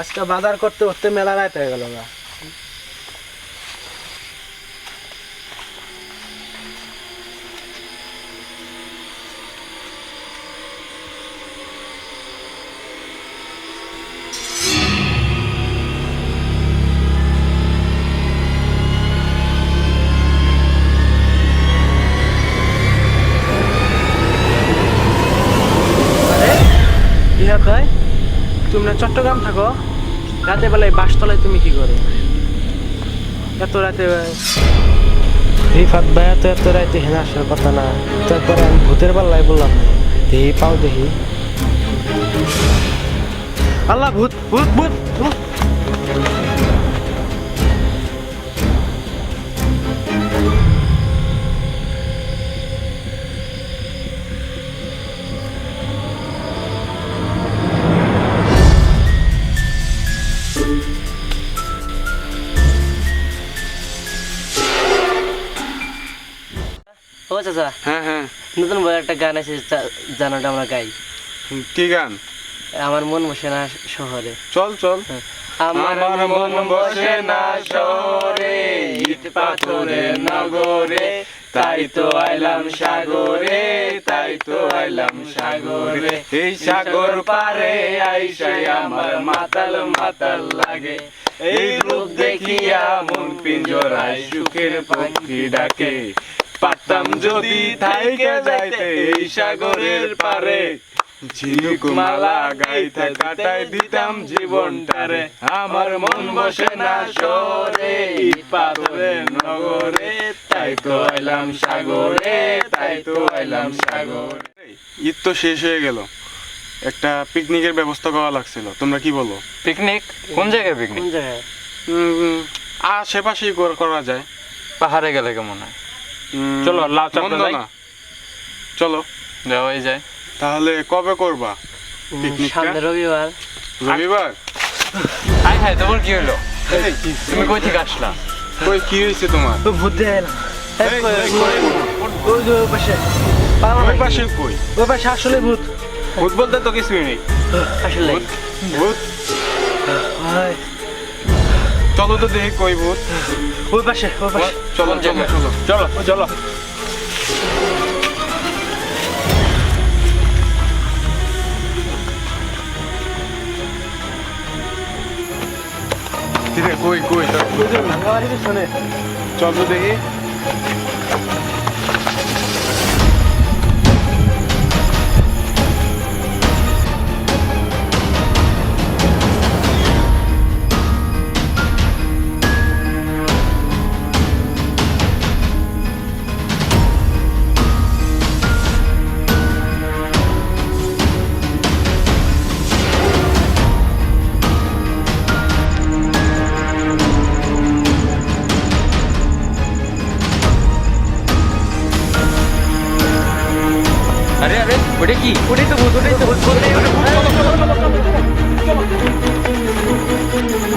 আজকে বাজার করতে করতে মেলা রাত হয়ে গেল না আরে ইহা তুমি চট্টগ্রাম থাকো। রাতে বেলায় বাসতলায় তুমি কি করো? এত রাতে রিফাত ভাই তো এত রাতে হেনা আসার কথা না। তারপরে আমি ভূতের পাল্লায় বললাম দেহি পাও দেহি আল্লাহ ভূত ভূত ভূত ভূত। ও চাচা হ্যাঁ হ্যাঁ। নতুন বই একটা গান আছে জানাটা আমরা গাই। কি গান? আমার মন বসে না শহরে। চল চল। আমার মন বসে না শহরে ইট পাথরের নগরে তাই তো আইলাম সাগরে তাই তো আইলাম সাগরে। এই সাগর পারে আইসাই আমার মাতাল মাতাল লাগে। এই রূপ দেখিয়া মন পিঞ্জরায় সুখের পক্ষী ডাকে। পারতাম যদি থাইকে যাইতে এই সাগরের পারে। ঝিনুক মালা গাইতে কাটাই দিতাম জীবনটারে। আমার মন বসে না ইট পাথরের নগরে। তাই তো আইলাম সাগরে তাই তো আইলাম সাগরে। ঈদ তো শেষ হয়ে গেল। একটা পিকনিকের ব্যবস্থা করা লাগছিল। তোমরা কি বলো? পিকনিক? কোন জায়গায় পিকনিক? কোন জায়গায়? উম, আশেপাশেই কর- করা যায়। পাহাড়ে গেলে কেমন হয়? চলো, লাউ চাপড়া যাই। চলো। যাওয়াই যায় তাহলে কবে করবা? সামনে রবিবার। রবিবার? হাই হাই তোমার কি হলো তুমি কই থেকে আসলা? কই কি হয়েছে তোমার? ও ভূত দিয়ে এই, ওই পাশে। ওই পাশে কই? ওই পাশে আসলে ভূত। ভূত বলতে তো কিছুই নেই আসলে ভূত? ভাই, চলো তো দেখি কই ভূত ওই পাশে ওই পাশে চলো চলো? চলো চলো চলো কই কই চল তো দেখি れき、これでもどれどれどれどれでれでもどれでもどれでも